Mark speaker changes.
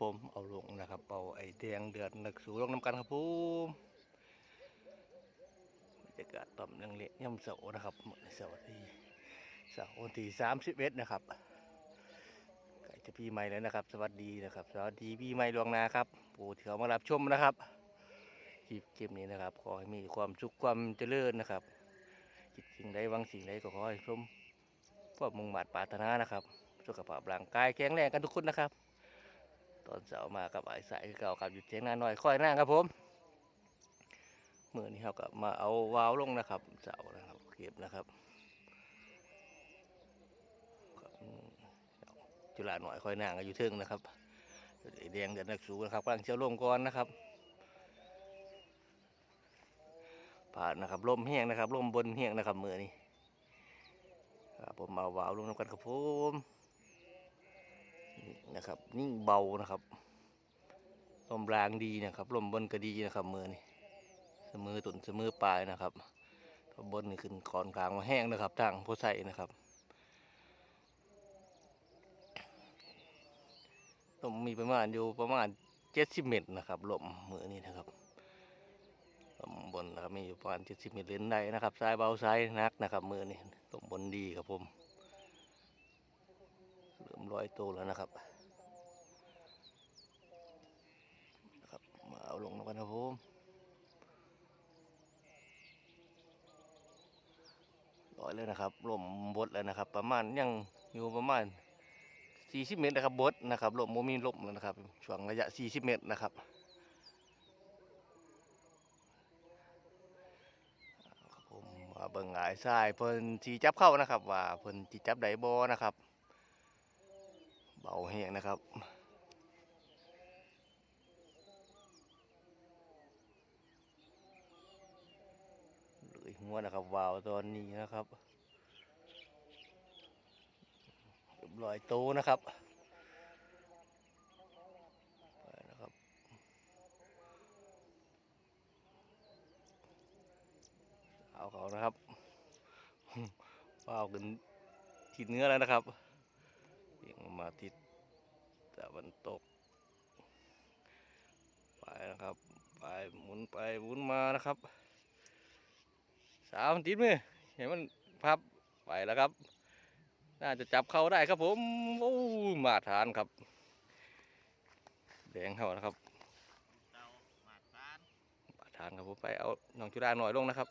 Speaker 1: ผมเอาลงนะครับเอาไอ้แดงเดือดนักสูลงน้ำกันครับผมบรรยากาศต่อมยังเละย่ำเสานะครับมื้อนี้เสาที่เสาวันที่สามสิบเอ็ดนะครับใกล้จะปีใหม่แล้วนะครับ สวัสดีนะครับ สวัสดีปีใหม่ลวงนาครับผู้ที่เขามารับชมนะครับคลิปคลิปนี้นะครับขอให้มีความสุขความเจริญนะครับคิดสิ่งใดวังสิ่งใดก็ขอให้สมความมุ่งมั่นปรารถนานะครับสุขภาพร่างกายแข็งแรงกันทุกคนนะครับ ตอนเช้ามากับไอ้สายเก่ากับหยุดเทียงนาหน่อยค่อยนั่งครับผมเมื่อนี้เขาก็มาเอาวาวลงนะครับเสานะครับเก็บนะครับจุฬาหน่อยค่อยนั่งก็อยู่เทิงนะครับแดงเดือดนักสูนะครับกำลังเชี่ยวลมก่อนนะครับผ่านนะครับลมแห้งนะครับลมบนแห้งนะครับมือนี้ครับผมเอาวาวลงน้ำกันครับผม นะครับ นิ่งเบานะครับลมแรงดีนะครับลมบนก็ดีนะครับมือนี่เสมอตุนเสมอปลายนะครับลมบนนี่ขึ้นคอนกลางมาแห้งนะครับทางผู้ใส่นะครับลมมีประมาณอยู่ประมาณเจ็ดสิบเมตรนะครับลมมือนี่นะครับลมบนนะครับมีอยู่ประมาณเจ็ดสิบเมตรเลนได้นะครับสายเบาสายนักนะครับมือนี่ลมบนดีครับผม ริ่มลอยตัวแล้วนะครับนะครับมาเอาลงแล้วกันครับผมลอยแล้วนะครับลมบดแล้วนะครับ ประมาณยังอยู่ประมาณ 40 เมตรนะครับบดนะครับลมโมมีลมแล้วนะครับช่วงระยะ 40 เมตรนะครับครับผมมาเบิ่งหงายทรายเพิ่นสีจับเข้านะครับ ว่าเพิ่นจีจับไดบอนะครับ เบาแห้งนะครับเลยหัวนะครับวาวตอนนี้นะครับเรียบร้อยโตนะครับนะครับเอาเขานะครับวาวกันทิศเนื้อแล้วนะครับ เบี่ยงมาทิศตะวันตก ไปนะครับ ไปหมุนไปหมุนมานะครับ สามติดมือเห็นมันพับไปแล้วครับ น่าจะจับเข้าได้ครับผมโอ้มาทานครับ แดงเข้านะครับ
Speaker 2: หมากตาน
Speaker 1: มาทานครับผมไปเอาน้องจุฬาหน่อยลงนะครับ